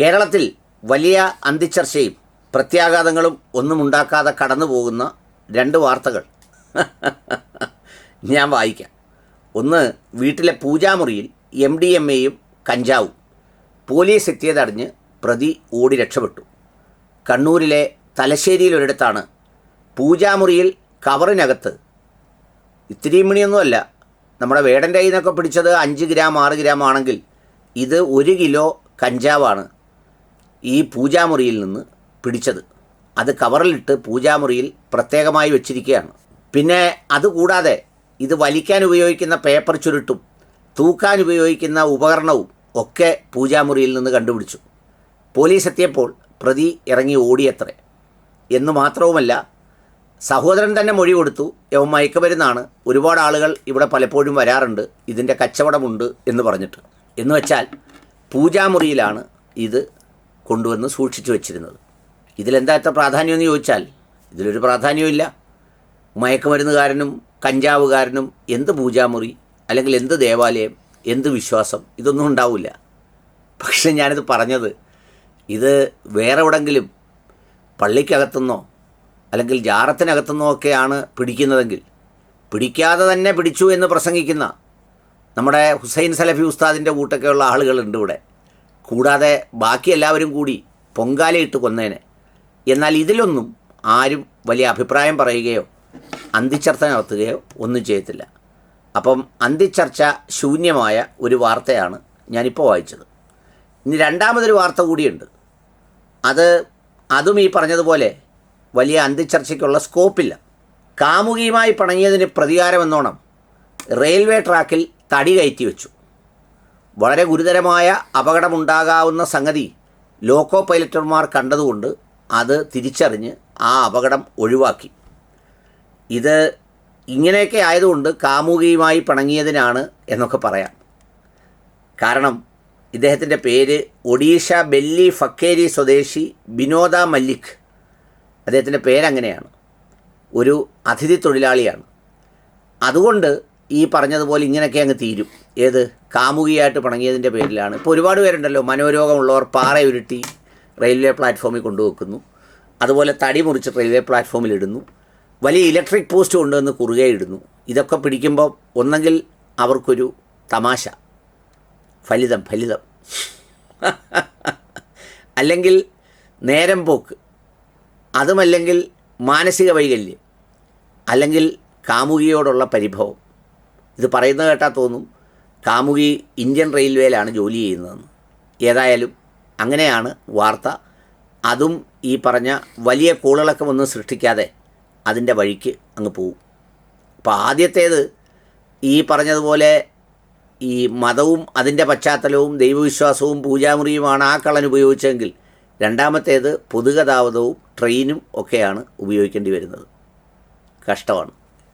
കേരളത്തിൽ വലിയ അന്തിച്ചർച്ചയും പ്രത്യാഘാതങ്ങളും ഒന്നും ഉണ്ടാക്കാതെ കടന്നു പോകുന്ന രണ്ട് വാർത്തകൾ. ഞാൻ വായിക്കാം. ഒന്ന് വീട്ടിലെ പൂജാമുറിയിൽ എം ഡി എം എയും കഞ്ചാവും. പോലീസ് എത്തിയതറിഞ്ഞ് പ്രതി ഓടി രക്ഷപ്പെട്ടു. കണ്ണൂരിലെ തലശ്ശേരിയിൽ ഒരിടത്താണ് പൂജാമുറിയിൽ കവറിനകത്ത് ഇത്തിരിയും മണിയൊന്നുമല്ല നമ്മുടെ വേടന്റെ കയ്യിൽ നിന്നൊക്കെ പിടിച്ചത് അഞ്ച് ഗ്രാം ആറ് ഗ്രാം ആണെങ്കിൽ ഇത് ഒരു കിലോ കഞ്ചാവാണ്. ഈ പൂജാമുറിയിൽ നിന്ന് പിടിച്ചത്. അത് കവറിലിട്ട് പൂജാമുറിയിൽ പ്രത്യേകമായി വെച്ചിരിക്കുകയാണ്. പിന്നെ അതുകൂടാതെ ഇത് വലിക്കാൻ ഉപയോഗിക്കുന്ന പേപ്പർ ചുരുട്ടും തൂക്കാൻ ഉപയോഗിക്കുന്ന ഉപകരണവും ഒക്കെ പൂജാമുറിയിൽ നിന്ന് കണ്ടുപിടിച്ചു. പോലീസ് എത്തിയപ്പോൾ പ്രതി ഇറങ്ങി ഓടിയത്രേ. എന്ന് മാത്രവുമല്ല സഹോദരൻ തന്നെ മൊഴി കൊടുത്തു യവൻ മയക്കുമരുന്നാണ്. ഒരുപാട് ആളുകൾ ഇവിടെ പലപ്പോഴും വരാറുണ്ട്. ഇതിന്റെ കച്ചവടമുണ്ട് എന്ന് പറഞ്ഞിട്ട്. എന്ന് വെച്ചാൽ പൂജാമുറിയിലാണ് ഇത് കൊണ്ടുവന്ന് സൂക്ഷിച്ചു വെച്ചിരുന്നത്. ഇതിലെന്താ എത്ര പ്രാധാന്യമെന്ന് ചോദിച്ചാൽ ഇതിലൊരു പ്രാധാന്യമില്ല മയക്കുമരുന്നുകാരനും കഞ്ചാവുകാരനും എന്ത് പൂജാമുറി അല്ലെങ്കിൽ എന്ത് ദേവാലയം എന്ത് വിശ്വാസം ഇതൊന്നും ഉണ്ടാവില്ല. പക്ഷെ ഞാനിത് പറഞ്ഞത് ഇത് വേറെ എവിടെങ്കിലും പള്ളിക്കകത്തുനിന്നോ അല്ലെങ്കിൽ ജാറത്തിനകത്തുനിന്നോ ഒക്കെയാണ് പിടിക്കുന്നതെങ്കിൽ പിടിക്കാതെ തന്നെ പിടിച്ചു എന്ന് പ്രസംഗിക്കുന്ന നമ്മുടെ ഹുസൈൻ സലഫി ഉസ്താദിന്റെ കൂട്ടൊക്കെയുള്ള ആളുകളുണ്ട് ഇവിടെ. കൂടാതെ ബാക്കി എല്ലാവരും കൂടി പൊങ്കാലയിട്ട് കൊന്നേനെ. എന്നാൽ ഇതിലൊന്നും ആരും വലിയ അഭിപ്രായം പറയുകയോ അന്തിച്ചർച്ച നടത്തുകയോ ഒന്നും ചെയ്യത്തില്ല അപ്പം അന്തിച്ചർച്ച ശൂന്യമായ ഒരു വാർത്തയാണ് ഞാനിപ്പോൾ വായിച്ചത്. ഇനി രണ്ടാമതൊരു വാർത്ത കൂടിയുണ്ട്. അത് അതും ഈ പറഞ്ഞതുപോലെ വലിയ അന്തിച്ചർച്ചയ്ക്കുള്ള സ്കോപ്പില്ല. കാമുകിയുമായി പണങ്ങിയതിന് പ്രതികാരമെന്നോണം റെയിൽവേ ട്രാക്കിൽ തടി കയറ്റി വെച്ചു. വളരെ ഗുരുതരമായ അപകടമുണ്ടാകാവുന്ന സംഗതി ലോക്കോ പൈലറ്റർമാർ കണ്ടതുകൊണ്ട് അത് തിരിച്ചറിഞ്ഞ് ആ അപകടം ഒഴിവാക്കി. ഇത് ഇങ്ങനെയൊക്കെ ആയതുകൊണ്ട് കാമുകിയുമായി പിണങ്ങിയതിനാണ് എന്നൊക്കെ പറയാം. കാരണം ഇദ്ദേഹത്തിന്റെ പേര് ഒഡീഷ ബെല്ലി ഫക്കേരി സ്വദേശി ബിനോദ മല്ലിക്. അദ്ദേഹത്തിന്റെ പേരങ്ങനെയാണ്. ഒരു അതിഥി തൊഴിലാളിയാണ്. അതുകൊണ്ട് ഈ പറഞ്ഞതുപോലെ ഇങ്ങനെയൊക്കെ അങ്ങ് തീരും. ഏത്? കാമുകിയായിട്ട് പിണങ്ങിയതിന്റെ പേരിലാണ്. ഇപ്പോൾ ഒരുപാട് പേരുണ്ടല്ലോ മനോരോഗമുള്ളവർ പാറ ഉരുട്ടി റെയിൽവേ പ്ലാറ്റ്ഫോമിൽ കൊണ്ടുവെക്കുന്നു. അതുപോലെ തടി മുറിച്ച് റെയിൽവേ പ്ലാറ്റ്ഫോമിൽ ഇടുന്നു. വലിയ ഇലക്ട്രിക് പോസ്റ്റ് കൊണ്ടുവന്ന് കുറുകെ ഇടുന്നു. ഇതൊക്കെ പിടിക്കുമ്പോൾ ഒന്നെങ്കിൽ അവർക്കൊരു തമാശ. ഫലിതം ഫലിതം. അല്ലെങ്കിൽ നേരം പോക്ക്. അതുമല്ലെങ്കിൽ മാനസിക വൈകല്യം. അല്ലെങ്കിൽ കാമുകിയോടുള്ള പരിഭവം. ഇത് പറയുന്നത് കേട്ടാൽ തോന്നും കാമുകി ഇന്ത്യൻ റെയിൽവേയിലാണ് ജോലി ചെയ്യുന്നതെന്ന്. ഏതായാലും അങ്ങനെയാണ് വാർത്ത. അതും ഈ പറഞ്ഞ വലിയ കൂളളക്കമൊന്നും സൃഷ്ടിക്കാതെ അതിന്റെ വഴിക്ക് അങ്ങ് പോവും. അപ്പോൾ ആദ്യത്തേത് ഈ പറഞ്ഞതുപോലെ ഈ മതവും അതിന്റെ പശ്ചാത്തലവും ദൈവവിശ്വാസവും പൂജാമുറിയുമാണ് ആ കള്ളൻ ഉപയോഗിച്ചെങ്കിൽ രണ്ടാമത്തേത് പൊതുഗതാഗതവും ട്രെയിനും ഒക്കെയാണ് ഉപയോഗിക്കേണ്ടി വരുന്നത്. കഷ്ടമാണ്.